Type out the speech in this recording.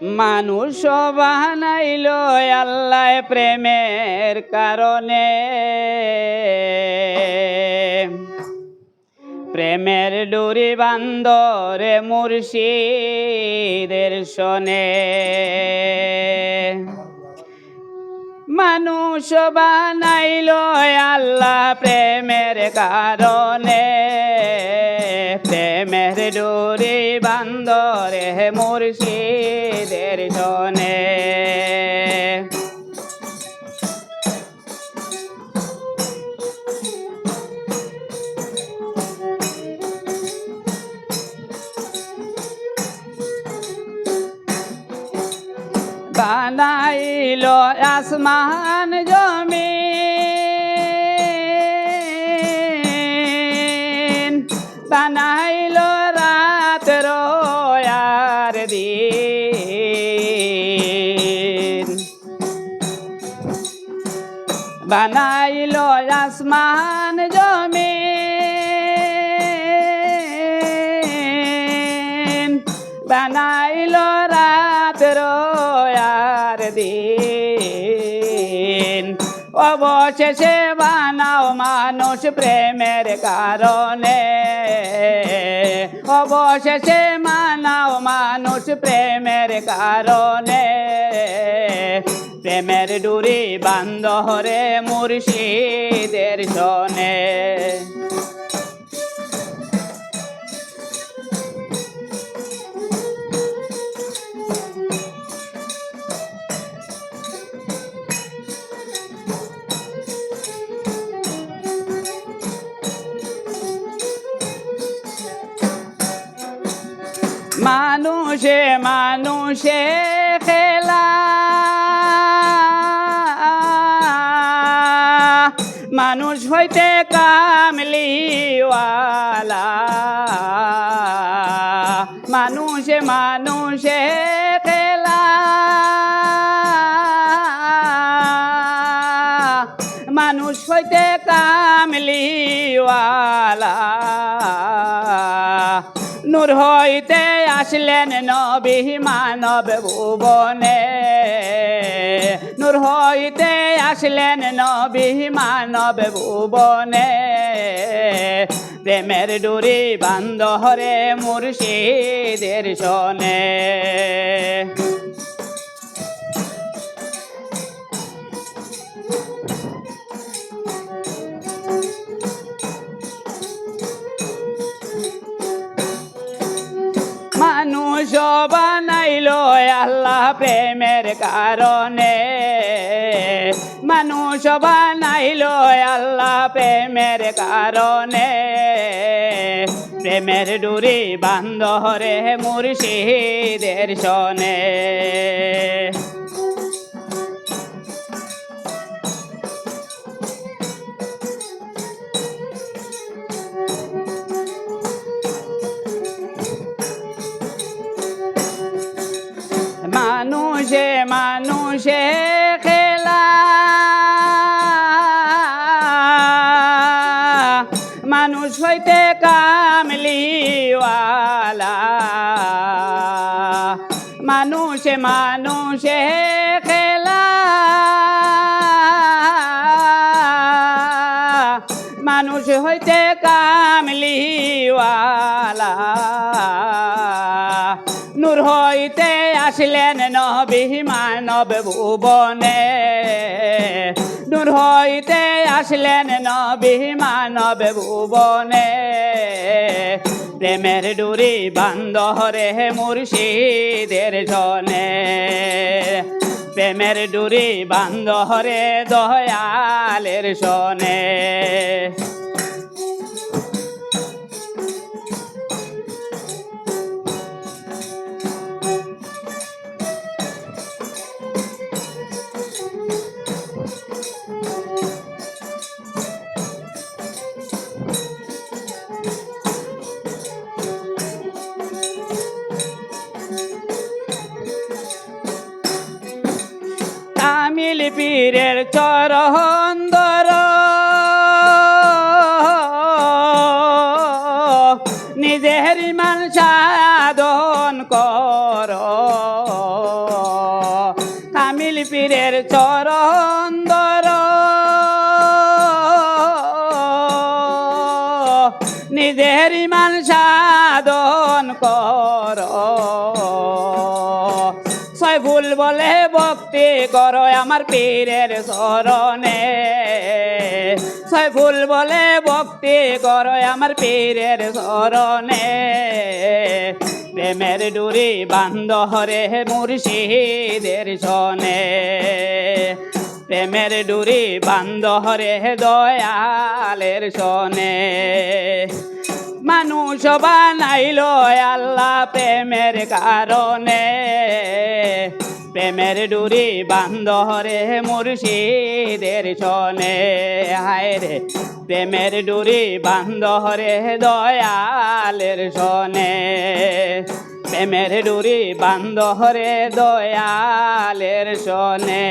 মানুষ বানাইল আল্লাহ প্রেমের কারণে। প্রেমের ডুরি বান্দরে মুর্শিদের শোনে। মানুষ বানাইল আল্লাহ প্রেমের কারণে। প্রেমের ডোরে বান্দরে মুর্শিদের বানাইল আসমান জমি বানাইল রাত রোয়ার দিন। বানাইল আসমান জমি বানাইল অবশেষে বানাও মানুষ প্রেমের কারণে। অবশেষে মানাও মানুষ প্রেমের কারণে। প্রেমের ডুরি বান্ধরে মুর্শিদের শোনে মানুষে মানুষে খেলা। মানুষ হইতে কামলিওয়ালা। মানুষে মানুষে খেলা। মানুষ হইতে কামলিওয়ালা। নূর হইতে আসলেন নবী মানব ভুবনে। নূর হইতে আসলেন নবী মানব ভুবনে। প্রেমের ডুরি বান্ধরে মুর্শিদের শোনে। বানাইল আল্লাহ প্রেমের কারণে। মানুষ বানাইল আল্লাহ প্রেমের কারণে। প্রেমের ডুরি বান্ধরে মুর্শিদের শোনে হইতে কামলিওয়ালা মানুষে মানুষে খেলা মানুষ হইতে কামলিওয়ালা নূর হইতে আসলেন নবী মানব ভুবনে নূর হইতে আসলেন নবী মানব ভুবনে। প্রেমের ডুরি বান্ধরে মুর্শিদের জনে। প্রেমের ডুরি বান্ধরে দয়ালের শোনে তামিল পীরের চরণ দর নিজের মান সাধন কর। তামিল পীরের চরণ দর নিজের ইমান সাধন কর। ভুল বলে ভক্তি করো আমার পীরের চরণে ছয় ভুল বলে ভক্তি করো আমার পীরের চরণে প্রেমের ডুরি বান্ধ হরে মুর্শিদের সনে প্রেমের ডুরি বান্ধ হরে দয়ালের সনে মানুষ বানাইল আল্লাহ প্রেমের কারণে। প্রেমের ডুরি বান্ধ হরে মুর্শিদের সনে হায় রে, প্রেমের ডুরি বান্ধ হরে দয়ালের সনে প্রেমের ডুরি বান্ধ হরে দয়ালের সনে